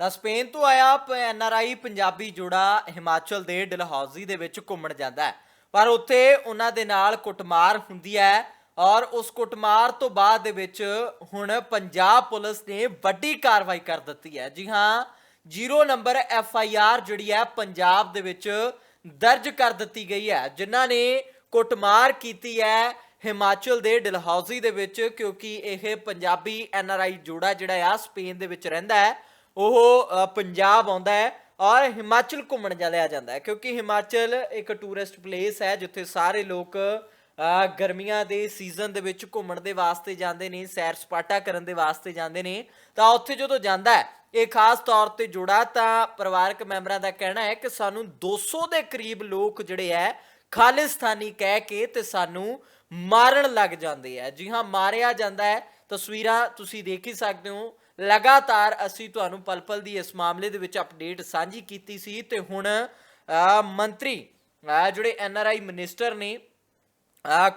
ਤਾਂ ਸਪੇਨ ਤੋਂ ਆਇਆ ਐਨ ਆਰ ਆਈ ਪੰਜਾਬੀ ਜੋੜਾ ਹਿਮਾਚਲ ਦੇ ਡਲਹੌਜ਼ੀ ਦੇ ਵਿੱਚ ਘੁੰਮਣ ਜਾਂਦਾ ਹੈ। ਪਰ ਉੱਥੇ ਉਹਨਾਂ ਦੇ ਨਾਲ ਕੁੱਟਮਾਰ ਹੁੰਦੀ ਹੈ ਔਰ ਉਸ ਕੁੱਟਮਾਰ ਤੋਂ ਬਾਅਦ ਦੇ ਵਿੱਚ ਹੁਣ ਪੰਜਾਬ ਪੁਲਿਸ ਨੇ ਵੱਡੀ ਕਾਰਵਾਈ ਕਰ ਦਿੱਤੀ ਹੈ। ਜੀ ਹਾਂ, zero number F I R ਜਿਹੜੀ ਹੈ ਪੰਜਾਬ ਦੇ ਵਿੱਚ ਦਰਜ ਕਰ ਦਿੱਤੀ ਗਈ ਹੈ, ਜਿਨ੍ਹਾਂ ਨੇ ਕੁੱਟਮਾਰ ਕੀਤੀ ਹੈ ਹਿਮਾਚਲ ਦੇ ਡਲਹੌਜ਼ੀ ਦੇ ਵਿੱਚ ਕਿਉਂਕਿ ਇਹ ਪੰਜਾਬੀ ਐਨ ਆਰ ਆਈ ਜੋੜਾ ਜਿਹੜਾ ਆ ਸਪੇਨ ਦੇ ਵਿੱਚ ਰਹਿੰਦਾ ਹੈ। ਉਹ ਪੰਜਾਬ ਆਉਂਦਾ ਹੈ ਔਰ ਹਿਮਾਚਲ ਘੁੰਮਣ ਚਲਿਆ ਜਾਂਦਾ ਹੈ, ਕਿਉਂਕਿ ਹਿਮਾਚਲ ਇੱਕ ਟੂਰਿਸਟ ਪਲੇਸ ਹੈ, ਜਿੱਥੇ ਸਾਰੇ ਲੋਕ ਗਰਮੀਆਂ ਦੇ ਸੀਜ਼ਨ ਦੇ ਵਿੱਚ ਘੁੰਮਣ ਦੇ ਵਾਸਤੇ ਜਾਂਦੇ ਨੇ, ਸੈਰ ਸਪਾਟਾ ਕਰਨ ਦੇ ਵਾਸਤੇ ਜਾਂਦੇ ਨੇ। ਤਾਂ ਉੱਥੇ ਜਦੋਂ ਜਾਂਦਾ ਹੈ, ਇਹ ਖਾਸ ਤੌਰ ਤੇ ਜੁੜਾ, ਤਾਂ ਪਰਿਵਾਰਕ ਮੈਂਬਰਾਂ ਦਾ ਕਹਿਣਾ ਹੈ ਕਿ ਸਾਨੂੰ 200 ਦੇ ਕਰੀਬ ਲੋਕ ਜਿਹੜੇ ਹੈ, ਖਾਲਿਸਤਾਨੀ ਕਹਿ ਕੇ ਤੇ ਸਾਨੂੰ ਮਾਰਨ ਲੱਗ ਜਾਂਦੇ ਆ ਜੀ ਹਾਂ, ਮਾਰਿਆ ਜਾਂਦਾ ਹੈ। ਤਸਵੀਰਾਂ ਤੁਸੀਂ ਦੇਖ ਹੀ ਸਕਦੇ ਹੋ। ਲਗਾਤਾਰ ਅਸੀਂ ਤੁਹਾਨੂੰ ਪਲ ਪਲ ਦੀ ਇਸ ਮਾਮਲੇ ਦੇ ਵਿੱਚ ਅਪਡੇਟ ਸਾਂਝੀ ਕੀਤੀ ਸੀ ਤੇ ਹੁਣ ਮੰਤਰੀ ਜਿਹੜੇ ਅਹ, ਆਰ ਆਈ ਮਿਨਿਸਟਰ ਨੇ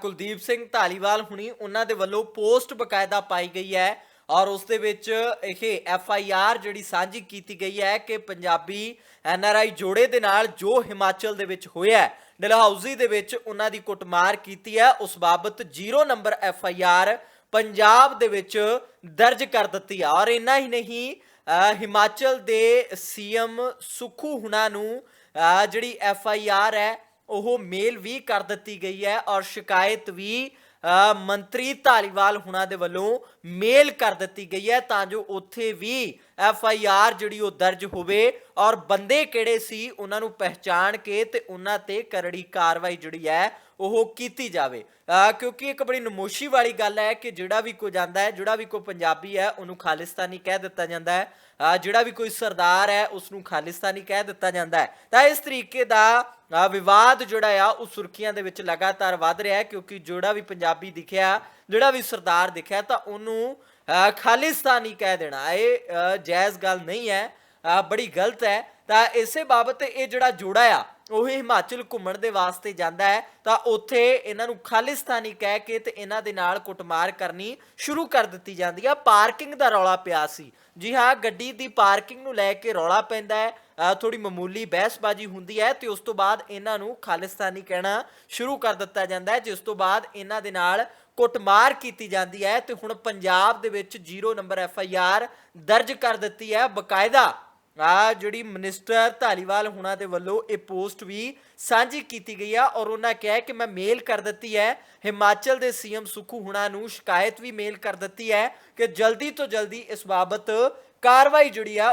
ਕੁਲਦੀਪ ਸਿੰਘ ਢਾਲੀਵਾਲ ਹੁਣੀ ਉਹਨਾਂ ਦੇ ਵੱਲੋਂ ਪੋਸਟ ਬਕਾਇਦਾ ਪਾਈ ਗਈ ਹੈ ਔਰ ਉਸ ਦੇ ਵਿੱਚ ਇਹ ਐਫ ਆਈ ਆਰ ਜਿਹੜੀ ਸਾਂਝੀ ਕੀਤੀ ਗਈ ਹੈ ਕਿ ਪੰਜਾਬੀ ਐਨ ਆਰ ਆਈ ਜੋੜੇ ਦੇ ਨਾਲ ਜੋ ਹਿਮਾਚਲ ਦੇ ਵਿੱਚ ਹੋਇਆ ਹੈ, ਡਲਹੌਜ਼ੀ ਦੇ ਵਿੱਚ ਉਹਨਾਂ ਦੀ ਕੁੱਟਮਾਰ ਕੀਤੀ ਹੈ। ਉਸ ਬਾਬਤ zero number F I R Punjab ਦੇ ਵਿੱਚ ਦਰਜ ਕਰ ਦਿੱਤੀ ਆ। ਔਰ ਇੰਨਾ ਹੀ ਨਹੀਂ ਹਿਮਾਚਲ ਦੇ ਸੀਐਮ ਸੁਖੂ ਹੁਣਾ ਨੂੰ ਜਿਹੜੀ ਐਫ ਆਈ ਆਰ ਹੈ, ਉਹ ਮੇਲ ਵੀ ਕਰ ਦਿੱਤੀ ਗਈ ਹੈ। ਔਰ ਸ਼ਿਕਾਇਤ ਵੀ ਮੰਤਰੀ ਧਾਲੀਵਾਲ ਹੁਣਾਂ ਦੇ ਵੱਲੋਂ ਮੇਲ ਕਰ ਦਿੱਤੀ ਗਈ ਹੈ ਤਾਂ ਜੋ ਉੱਥੇ ਵੀ ਐਫ ਆਈ ਆਰ ਜਿਹੜੀ ਉਹ ਦਰਜ ਹੋਵੇ ਔਰ ਬੰਦੇ ਕਿਹੜੇ ਸੀ ਉਹਨਾਂ ਨੂੰ ਪਹਿਚਾਣ ਕੇ ਤੇ ਉਹਨਾਂ ਤੇ ਕਰੜੀ ਕਾਰਵਾਈ ਜਿਹੜੀ ਹੈ ਉਹ ਕੀਤੀ ਜਾਵੇ। ਕਿਉਂਕਿ ਇੱਕ ਬੜੀ ਨਮੋਸ਼ੀ ਵਾਲੀ ਗੱਲ ਹੈ ਕਿ ਜਿਹੜਾ ਵੀ ਕੋਈ ਜਾਂਦਾ ਹੈ, ਜਿਹੜਾ ਵੀ ਕੋਈ ਪੰਜਾਬੀ ਹੈ, ਉਹਨੂੰ ਖਾਲਿਸਤਾਨੀ ਕਹਿ ਦਿੱਤਾ ਜਾਂਦਾ ਹੈ। ਜਿਹੜਾ ਵੀ ਕੋਈ ਸਰਦਾਰ ਹੈ ਉਸ ਨੂੰ ਖਾਲਿਸਤਾਨੀ ਕਹਿ ਦਿੱਤਾ ਜਾਂਦਾ ਹੈ। ਤਾਂ ਇਸ ਤਰੀਕੇ ਦਾ ਅ, ਵਿਵਾਦ ਜਿਹੜਾ ਆ ਉਹ ਸੁਰਖੀਆਂ ਦੇ ਵਿੱਚ ਲਗਾਤਾਰ ਵੱਧ ਰਿਹਾ ਹੈ ਕਿਉਂਕਿ ਜਿਹੜਾ ਵੀ ਪੰਜਾਬੀ ਦਿਖਿਆ ਜਿਹੜਾ ਵੀ ਸਰਦਾਰ ਦਿਖਿਆ ਤਾਂ ਉਹਨੂੰ ਖਾਲਿਸਤਾਨੀ ਕਹਿ ਦੇਣਾ। ਇਹ ਜਾਇਜ਼ ਗੱਲ ਨਹੀਂ ਹੈ ਬੜੀ ਗਲਤ ਹੈ। ਤਾਂ ਇਸੇ ਬਾਬਤ ਇਹ ਜਿਹੜਾ ਜੋੜਾ ਆ ਉਹ ਹਿਮਾਚਲ ਘੁੰਮਣ ਦੇ ਵਾਸਤੇ ਜਾਂਦਾ ਹੈ ਤਾਂ ਉੱਥੇ ਇਹਨਾਂ ਨੂੰ ਖਾਲਿਸਤਾਨੀ ਕਹਿ ਕੇ ਤੇ ਇਹਨਾਂ ਦੇ ਨਾਲ ਕੁੱਟਮਾਰ ਕਰਨੀ ਸ਼ੁਰੂ ਕਰ ਦਿੱਤੀ ਜਾਂਦੀ ਆ। ਪਾਰਕਿੰਗ ਦਾ ਰੌਲਾ ਪਿਆ ਸੀ। ਜੀ ਹਾਂ ਗੱਡੀ ਦੀ ਪਾਰਕਿੰਗ ਨੂੰ ਲੈ ਕੇ ਰੌਲਾ ਪੈਂਦਾ ਹੈ। ਅ, ਥੋੜੀ ਮਾਮੂਲੀ ਬਹਿਸਬਾਜ਼ੀ ਹੁੰਦੀ ਹੈ ਤੇ ਉਸ ਤੋਂ ਬਾਅਦ ਇਹਨਾਂ ਨੂੰ ਖਾਲਿਸਤਾਨੀ ਕਹਿਣਾ ਸ਼ੁਰੂ ਕਰ ਦਿੱਤਾ ਜਾਂਦਾ ਹੈ ਜਿਸ ਤੋਂ ਬਾਅਦ ਇਹਨਾਂ ਦੇ ਨਾਲ ਕੁੱਟਮਾਰ ਕੀਤੀ ਜਾਂਦੀ ਹੈ ਤੇ ਹੁਣ ਪੰਜਾਬ ਦੇ ਵਿੱਚ zero number F I R ਦਰਜ ਕਰ ਦਿੱਤੀ ਹੈ। ਬਕਾਇਦਾ ਆ ਜਿਹੜੀ ਮਿਨਿਸਟਰ ਧਾਲੀਵਾਲ ਹੁਣਾਂ ਦੇ ਵੱਲੋਂ ਇਹ ਪੋਸਟ ਵੀ ਸਾਂਝੀ ਕੀਤੀ ਗਈ ਆ ਔਰ ਉਹਨਾਂ ਕਿਹਾ ਕਿ ਮੈਂ ਮੇਲ ਕਰ ਦਿੱਤੀ ਹੈ। ਹਿਮਾਚਲ ਦੇ ਸੀਐਮ ਸੁਖੂ ਹੁਣਾਂ ਨੂੰ ਸ਼ਿਕਾਇਤ ਵੀ ਮੇਲ ਕਰ ਦਿੱਤੀ ਹੈ ਕਿ ਜਲਦੀ ਤੋਂ ਜਲਦੀ ਇਸ ਬਾਬਤ ਕਾਰਵਾਈ ਜਿਹੜੀ ਆ